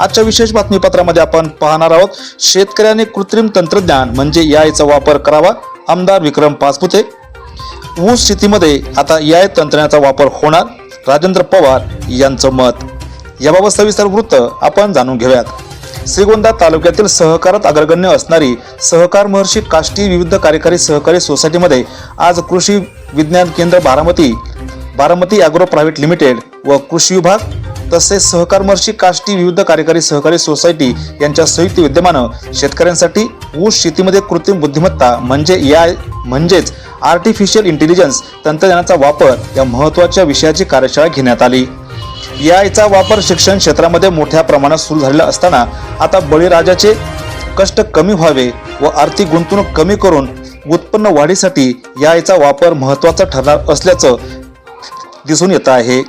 आजच्या विशेष बातमीपत्रामध्ये आपण पाहणार आहोत शेतकऱ्याने कृत्रिम तंत्रज्ञान म्हणजे याचा वापर करावा आमदार विक्रम पाचपुते. ऊस शेतीमध्ये आता याय तंत्रज्ञानाचा वापर होणार राजेंद्र पवार यांचं मत. याबाबत सविस्तर वृत्त आपण जाणून घेऊयात. श्रीगोंदा तालुक्यातील सहकारात अग्रगण्य असणारी सहकार महर्षी काष्टी विविध कार्यकारी सहकारी सोसायटीमध्ये आज कृषी विज्ञान केंद्र Baramati Baramati agro private limited व कृषी विभाग तसेच सहकारमर्षी काष्टी विविध कार्यकारी सहकारी सोसायटी यांच्या संयुक्त विद्यमानं शेतकऱ्यांसाठी ऊस शेतीमध्ये कृत्रिम बुद्धिमत्ता म्हणजे या म्हणजेच आर्टिफिशियल इंटेलिजन्स तंत्रज्ञानाचा वापर या महत्त्वाच्या विषयाची कार्यशाळा घेण्यात आली. याचा वापर शिक्षण क्षेत्रामध्ये मोठ्या प्रमाणात सुरू झालेला असताना आता बळीराजाचे कष्ट कमी व्हावे व आर्थिक गुंतवणूक कमी करून उत्पन्न वाढीसाठी याचा वापर महत्त्वाचा ठरणार असल्याचं दिसून येत आहे.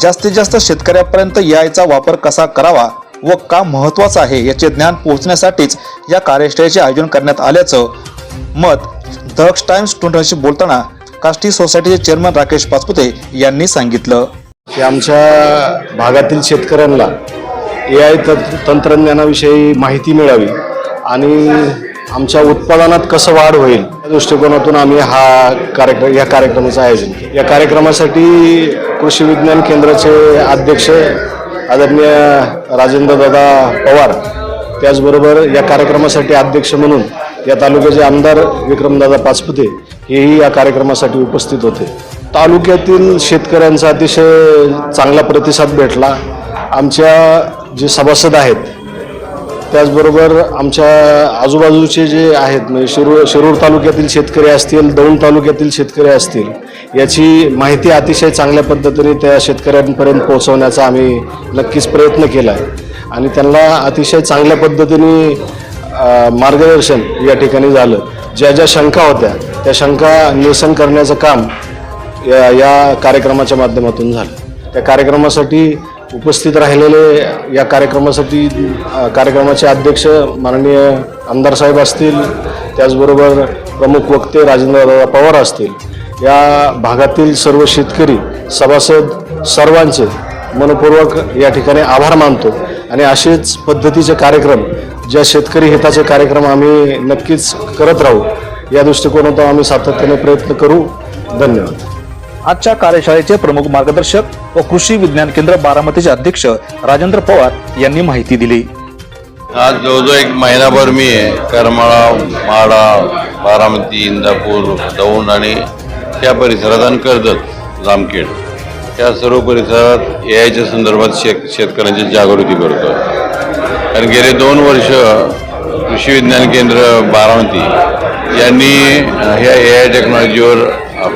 जास्तीत जास्त शेतकऱ्यापर्यंत याचा वापर कसा करावा व का महत्त्वाचा आहे याचे ज्ञान पोहोचण्यासाठीच या कार्यशाळेचे आयोजन करण्यात आल्याचं मत दक्ष टाइम्स टुंडशी बोलताना काष्टी सोसायटीचे चेअरमन राकेश पाचपुते यांनी सांगितलं. की आमच्या भागातील शेतकऱ्यांना ए आय तंत्रज्ञानाविषयी माहिती मिळावी आणि आमच्या उत्पादनात कसं वाढ होईल या दृष्टिकोनातून आम्ही हा कार्यक्रम या कार्यक्रमाचं आयोजन केलं. या कार्यक्रमासाठी कृषी विज्ञान केंद्राचे अध्यक्ष आदरणीय राजेंद्रदादा पवार त्याचबरोबर या कार्यक्रमासाठी अध्यक्ष म्हणून या तालुक्याचे आमदार विक्रमदादा पाचपुते हेही या कार्यक्रमासाठी उपस्थित होते. तालुक्यातील शेतकऱ्यांचा अतिशय चांगला प्रतिसाद भेटला. आमच्या जे सभासद आहेत त्याचबरोबर आमच्या आजूबाजूचे जे आहेत म्हणजे शिरूर शिरूर तालुक्यातील शेतकरी असतील दौंड तालुक्यातील शेतकरी असतील याची माहिती अतिशय चांगल्या पद्धतीने त्या शेतकऱ्यांपर्यंत पोहोचवण्याचा आम्ही नक्कीच प्रयत्न केला आहे आणि त्यांना अतिशय चांगल्या पद्धतीने मार्गदर्शन या ठिकाणी झालं. ज्या ज्या शंका होत्या त्या शंका निरसन करण्याचं काम या या कार्यक्रमाच्या माध्यमातून झालं. त्या कार्यक्रमासाठी उपस्थित राहिलेले या कार्यक्रमासाठी कार्यक्रमाचे अध्यक्ष माननीय आमदार साहेब असतील त्याचबरोबर प्रमुख वक्ते राजेंद्रदादा पवार असतील. या भागातील सर्व शेतकरी सभासद सर्वांचे मनपूर्वक या ठिकाणी आभार मानतो. आणि असेच पद्धतीचे कार्यक्रम ज्या शेतकरी हिताचे कार्यक्रम आम्ही नक्कीच करत राहू या दृष्टिकोनातून आम्ही सातत्याने प्रयत्न करू. धन्यवाद. आजच्या कार्यशाळेचे प्रमुख मार्गदर्शक व कृषी विज्ञान केंद्र बारामतीचे अध्यक्ष राजेंद्र पवार यांनी माहिती दिली. आज जवळजवळ एक महिनाभर मी करमाळा माडा बारामती इंदापूर दौंड आणि त्या परिसरात आणि कर्जत जामखेड या सर्व परिसरात ए आयच्या संदर्भात शेत शेतकऱ्यांची जागृती करतो. कारण गेले दोन वर्ष कृषी विज्ञान केंद्र बारामती यांनी ह्या ए आय टेक्नॉलॉजीवर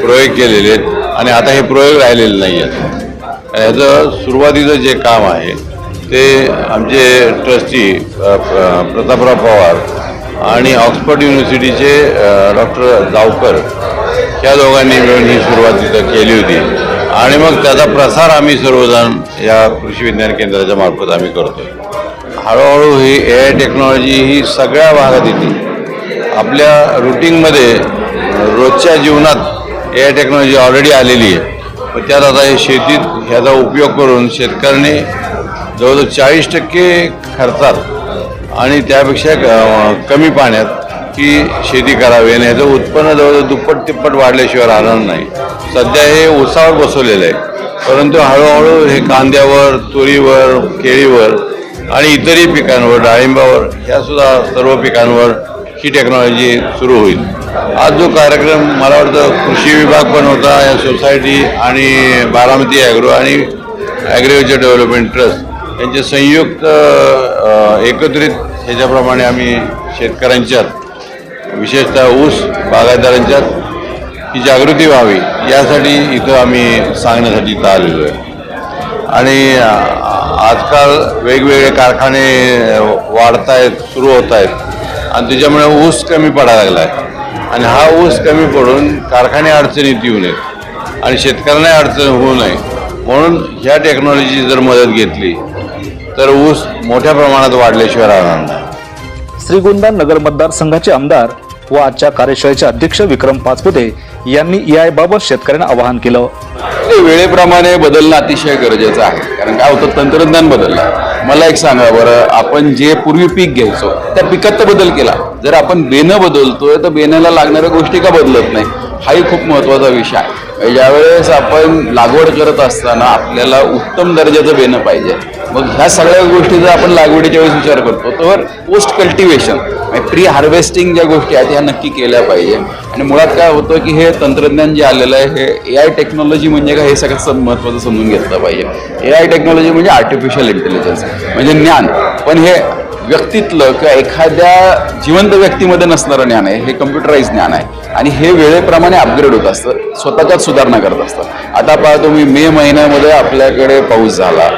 प्रयोग केलेले आहेत. आणि आता हे प्रयोग राहिलेले नाही आहेत ह्याचं सुरुवातीचं जे काम आहे ते आमचे ट्रस्टी प्रतापराव पवार आणि ऑक्सफर्ड युनिव्हर्सिटीचे डॉक्टर जावकर ह्या दोघांनी मिळून ही सुरुवात तिथं केली होती. आणि मग त्याचा प्रसार आम्ही सर्वजण या कृषी विज्ञान केंद्राच्या मार्फत आम्ही करतो हळूहळू ही ए आय टेक्नॉलॉजी ही सगळ्या भागात येते. आपल्या रुटीनमध्ये रोजच्या जीवनात ए आय टेक्नॉलॉजी ऑलरेडी आलेली आहे. पण त्यात आता हे शेतीत ह्याचा उपयोग करून शेतकऱ्यांनी जवळजवळ चाळीस टक्के खर्चात आणि त्यापेक्षा क- कमी पाण्यात की शेती करावी. आणि ह्याचं उत्पन्न जवळजवळ दुप्पट तिप्पट वाढल्याशिवाय राहणार नाही. सध्या हे उसावर बसवलेलं आहे. परंतु हळूहळू हे कांद्यावर तुरीवर केळीवर आणि इतरही पिकांवर डाळिंबावर ह्यासुद्धा सर्व पिकांवर ही टेक्नॉलॉजी सुरू होईल. आज जो कार्यक्रम मला वाटतं कृषी विभाग पण होता या सोसायटी आणि बारामती ॲग्रो आणि ॲग्रिकल्चर डेव्हलपमेंट ट्रस्ट यांचे संयुक्त एकत्रित ह्याच्याप्रमाणे आम्ही शेतकऱ्यांच्यात विशेषतः ऊस बागायतदारांच्यात ही जागृती व्हावी यासाठी इथं आम्ही सांगण्यासाठी इथं आलेलो आहे. आणि आजकाल वेगवेगळे कारखाने वाढत आहेत सुरू होत आहेत आणि त्याच्यामुळे ऊस कमी पडायला लागला आहे आणि हा ऊस कमी पडून कारखाने अडचणीत येऊ नयेत आणि शेतकऱ्यांना अडचण होऊ नये. म्हणून ह्या टेक्नॉलॉजीची जर मदत घेतली तर ऊस मोठ्या प्रमाणात वाढल्याशिवाय राहणार नाही. श्रीगोंदा नगर मतदारसंघाचे आमदार व आजच्या कार्यशाळेचे अध्यक्ष विक्रम पाचपुते यांनी ए बाबत शेतकऱ्यांना आवाहन केलं. वेळेप्रमाणे बदलणं अतिशय गरजेचं आहे. कारण काय होतं तंत्रज्ञान बदललं. मला एक सांगा बरं आपण जे पूर्वी पीक घ्यायचो त्या पिकात तर बदल केला. जर आपण बेनं बदलतोय तर बेण्याला लागणाऱ्या गोष्टी का बदलत नाही? हाही खूप महत्त्वाचा विषय आहे. ज्यावेळेस आपण लागवड करत असताना आपल्याला उत्तम दर्जाचं बेणं पाहिजे. मग ह्या सगळ्या गोष्टी जर आपण लागवडीच्या वेळेस विचार करतो. तर पोस्ट कल्टिवेशन प्री हार्वेस्टिंग ज्या गोष्टी आहेत ह्या नक्की केल्या पाहिजे. आणि मुळात काय होतं की हे तंत्रज्ञान जे आलेलं आहे हे ए आय टेक्नॉलॉजी म्हणजे काय हे सगळ्यात महत्त्वाचं समजून घेतलं पाहिजे. ए आय टेक्नॉलॉजी म्हणजे आर्टिफिशियल इंटेलिजन्स म्हणजे ज्ञान. पण हे व्यक्तीतलं किंवा एखाद्या जिवंत व्यक्तीमध्ये नसणारं ज्ञान आहे हे कम्प्युटराईज ज्ञान आहे. आणि हे वेळेप्रमाणे अपग्रेड होत असतं. स्वतःच्याच सुधारणा करत असतात आता पहा तुम्ही मे महिन्यामध्ये आपल्याकडे पाऊस झाला.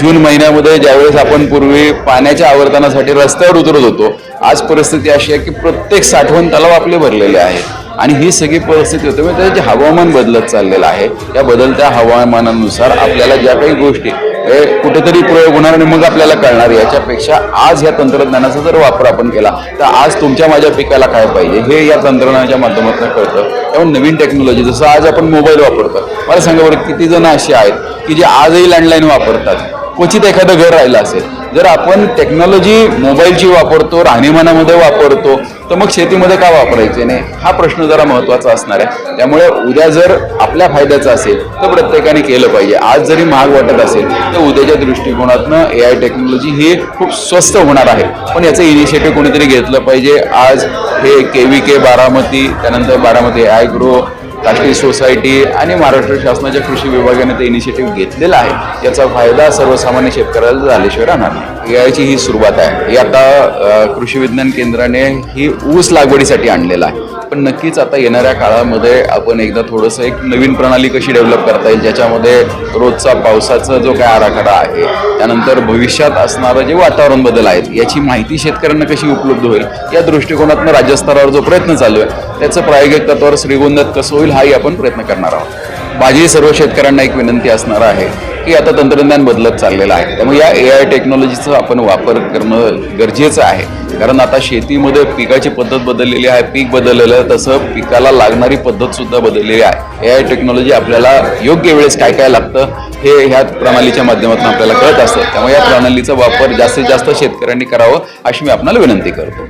जून महिन्यामध्ये ज्यावेळेस आपण पूर्वी पाण्याच्या आवर्तनासाठी रस्त्यावर उतरत होतो आज परिस्थिती अशी आहे की प्रत्येक साठवण तलाव आपले भरलेले आहेत. आणि ही सगळी परिस्थिती होते म्हणजे त्याचे हवामान बदलत चाललेलं आहे या बदलत्या हवामानानुसार आपल्याला ज्या काही गोष्टी हे कुठेतरी प्रयोग होणार आणि मग आपल्याला कळणार. याच्यापेक्षा आज या तंत्रज्ञानाचा जर वापर आपण केला तर आज तुमच्या माझ्या पिकाला काय पाहिजे? हे या तंत्रज्ञानाच्या माध्यमातून कळतं. त्यामुळे नवीन टेक्नॉलॉजी जसं आज आपण मोबाईल वापरतो. मला सांगा बरं किती जण असे आहेत की जे आजही लँडलाईन वापरतात? क्वचित एखादं घर राहिलं असेल. जर आपण टेक्नॉलॉजी मोबाईलची वापरतो राहणीमानामध्ये वापरतो तर मग शेतीमध्ये का वापरायचे नाही? हा प्रश्न जरा महत्त्वाचा असणार आहे. त्यामुळे उद्या जर आपल्या फायद्याचं असेल तर प्रत्येकाने केलं पाहिजे. आज जरी महाग वाटत असेल तर उद्याच्या दृष्टिकोनातनं ए आय टेक्नॉलॉजी ही खूप स्वस्त होणार आहे. पण याचं इनिशिएटिव्ह कोणीतरी घेतलं पाहिजे. आज हे के व्ही के बारामती त्यानंतर बारामती आय ग्रो राष्ट्रीय सोसायटी आणि महाराष्ट्र शासनाच्या कृषी विभागाने ते इनिशिएटिव्ह घेतलेला आहे. याचा फायदा सर्वसामान्य शेतकऱ्याला झाल्याशिवाय राहणार नाही याची ही सुरुवात आहे. ही आता कृषी विज्ञान केंद्राने ही ऊस लागवडीसाठी आणलेला आहे. पण नक्कीच आता येणाऱ्या काळामध्ये आपण एकदा थोडंसं एक नवीन प्रणाली कशी डेव्हलप करता येईल ज्याच्यामध्ये रोजचा पावसाचा जो काय आराखडा आहे त्यानंतर भविष्यात असणारं जे वातावरण बदल आहेत याची माहिती शेतकऱ्यांना कशी उपलब्ध होईल या दृष्टिकोनातून राज्यस्तरावर जो प्रयत्न चालू आहे त्याचं प्रायोगिक तत्वावर श्रीगोंद्यात कसं होईल हाही आपण प्रयत्न करणार आहोत. माझी सर्व शेतकऱ्यांना एक विनंती असणार आहे की आता तंत्रज्ञान बदलत चाललेलं आहे. त्यामुळे या ए आय टेक्नॉलॉजीचा आपण वापर करणं गरजेचं आहे. कारण आता शेतीमध्ये पिकाची पद्धत बदललेली आहे पीक बदललेलं आहे तसं पिकाला लागणारी पद्धत सुद्धा बदललेली आहे. ए आय टेक्नॉलॉजी आपल्याला योग्य वेळेस काय काय लागतं हे ह्या प्रणालीच्या माध्यमातून आपल्याला कळत असतं. त्यामुळे या प्रणालीचा वापर जास्तीत जास्त शेतकऱ्यांनी करावं अशी मी आपल्याला विनंती करतो.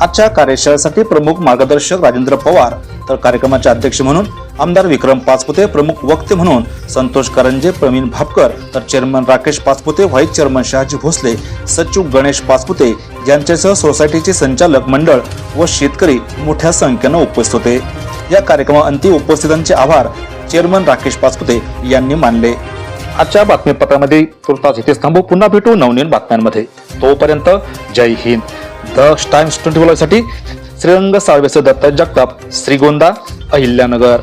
आजच्या कार्यशाळेसाठी प्रमुख मार्गदर्शक राजेंद्र पवार तर कार्यक्रमाचे अध्यक्ष म्हणून आमदार विक्रम पाचपुते प्रमुख वक्ते म्हणून संतोष करंजे प्रवीण भापकर तर chairman Rakesh Pachpute vice chairman Shahaji Bhosale सचिव गणेश पाचपुते यांच्यासह सोसायटीचे संचालक मंडळ व शेतकरी मोठ्या संख्येनं उपस्थित होते. या कार्यक्रमाअंती उपस्थितांचे आभार चेअरमन राकेश पाचपुते यांनी मानले. आजच्या बातमीपत्रामध्ये तुर्तास इथेच थांबू. पुन्हा भेटू नवनीन बातम्यांमध्ये. तोपर्यंत Jai Hind. The Times twenty साठी श्रीरंग साळवेचे दत्त जगताप श्रीगोंदा अहिल्यानगर.